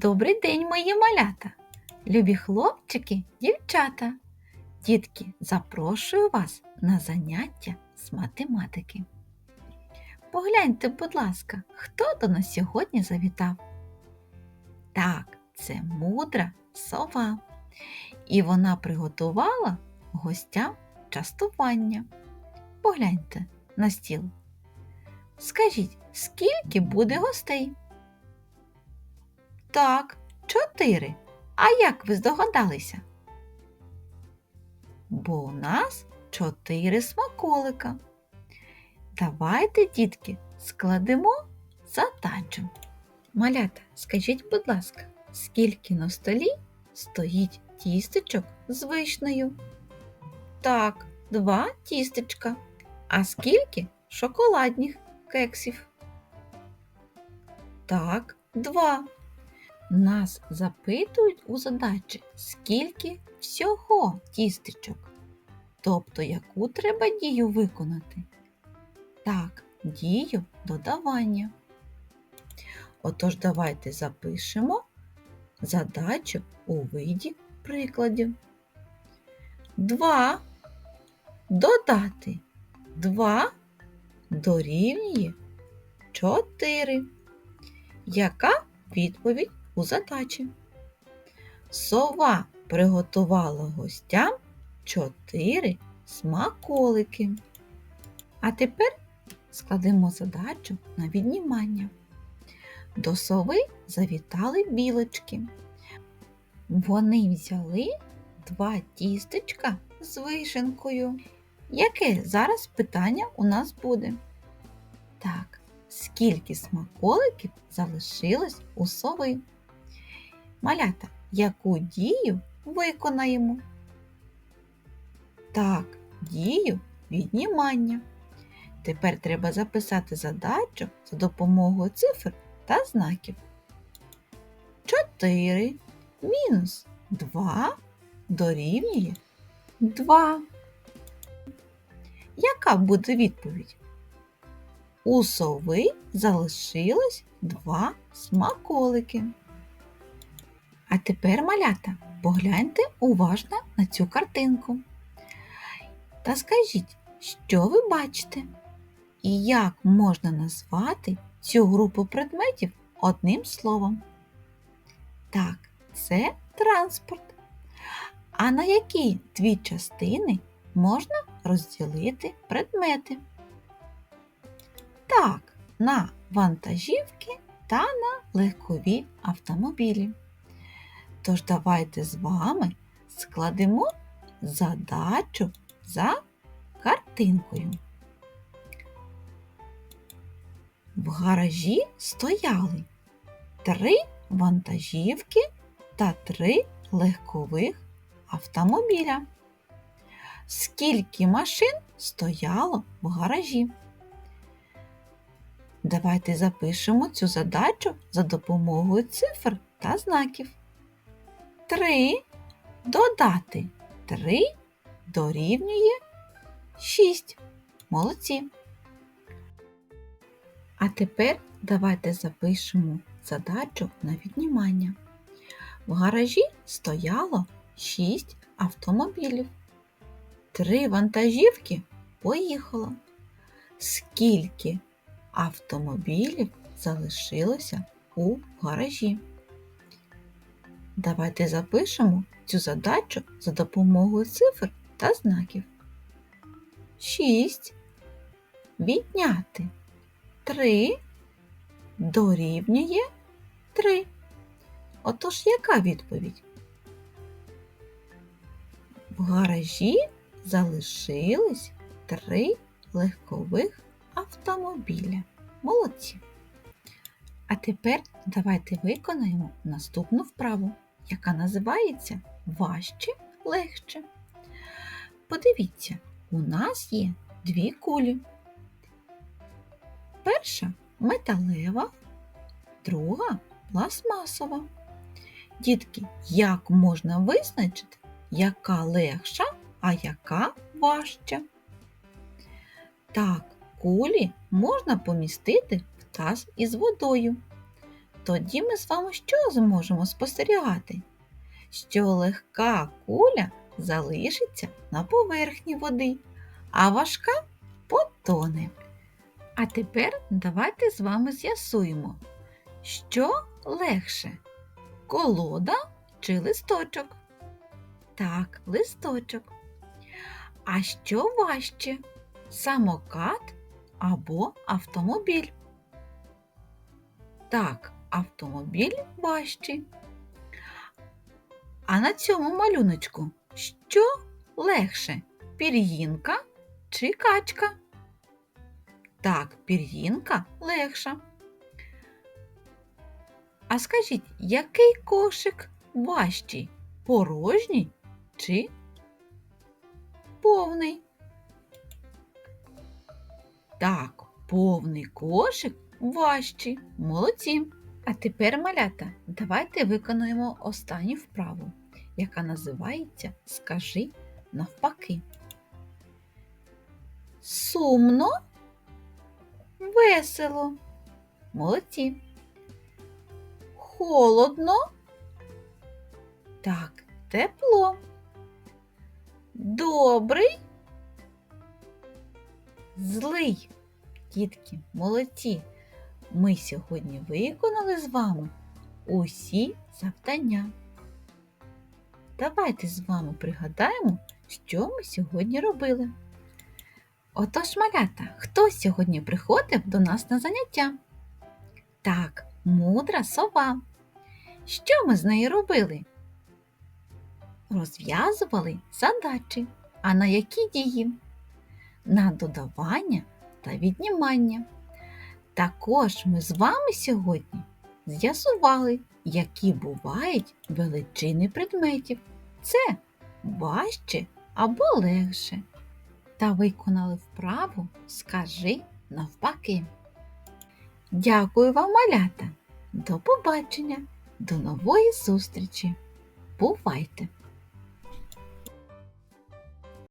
Добрий день, мої малята, любі хлопчики, дівчата. Дітки, запрошую вас на заняття з математики. Погляньте, будь ласка, хто до нас сьогодні завітав? Так, це мудра сова. І вона приготувала гостям частування. Погляньте на стіл. Скажіть, скільки буде гостей? Так, чотири. А як ви здогадалися? Бо у нас чотири смаколика. Давайте, дітки, складемо задачу. Малята, скажіть, будь ласка, скільки на столі стоїть тістечок з вишнею? Так, два тістечка. А скільки шоколадних кексів? Так, два. Нас запитують у задачі, скільки всього тістечок. Тобто, яку треба дію виконати? Так, дію додавання. Отож, давайте запишемо задачу у виді прикладів. 2 додати 2 дорівнює 4. Яка відповідь у задачі? Сова приготувала гостям 4 смаколики. А тепер складемо задачу на віднімання. До сови завітали білочки. Вони взяли два тістечка з вишенкою. Яке зараз питання у нас буде? Так, скільки смаколиків залишилось у сови? Малята, яку дію виконаємо? Так, дію віднімання. Тепер треба записати задачу за допомогою цифр та знаків. 4 мінус 2 дорівнює 2. Яка буде відповідь? У сови залишилось два смаколики. А тепер, малята, погляньте уважно на цю картинку. Та скажіть, що ви бачите? І як можна назвати цю групу предметів одним словом? Так, це транспорт. А на які дві частини можна розділити предмети? Так, на вантажівки та на легкові автомобілі. Тож давайте з вами складемо задачу за картинкою. В гаражі стояли три вантажівки та три легкових автомобіля. Скільки машин стояло в гаражі? Давайте запишемо цю задачу за допомогою цифр та знаків. 3 додати 3 дорівнює 6. Молодці. А тепер давайте запишемо задачу на віднімання. В гаражі стояло 6 автомобілів. Три вантажівки поїхало. Скільки автомобілів залишилося у гаражі? Давайте запишемо цю задачу за допомогою цифр та знаків. 6 відняти 3 дорівнює 3. Отож, яка відповідь? В гаражі залишились три легкових автомобіля. Молодці. А тепер давайте виконаємо наступну вправу, яка називається важче легше. Подивіться, у нас є дві кулі. Перша металева, друга пластмасова. Дітки, як можна визначити, яка легша, а яка важча? Так, кулі можна помістити в таз із водою. Тоді ми з вами що зможемо спостерігати? Що легка куля залишиться на поверхні води, а важка потоне. А тепер давайте з вами з'ясуємо, що легше колода чи листочок? Так, листочок. А що важче? Самокат або автомобіль? Так, автомобіль важчий. А на цьому малюночку що легше? Пір'їнка чи качка? Так, пір'їнка легша. А скажіть, який кошик важчий? Порожній чи повний? Так, повний кошик важчий. Молодці. А тепер, малята, давайте виконуємо останню вправу, яка називається Скажи навпаки. Сумно, весело. Молодці. Холодно. Так, тепло. Добрий. Злий. Дітки, молодці. Ми сьогодні виконали з вами усі завдання. Давайте з вами пригадаємо, що ми сьогодні робили. Отож, малята, хто сьогодні приходив до нас на заняття? Так, мудра сова. Що ми з нею робили? Розв'язували задачі. А на які дії? На додавання та віднімання. Також ми з вами сьогодні з'ясували, які бувають величини предметів. Це важче або легше. Та виконали вправу Скажи навпаки. Дякую вам, малята! До побачення, до нової зустрічі! Бувайте!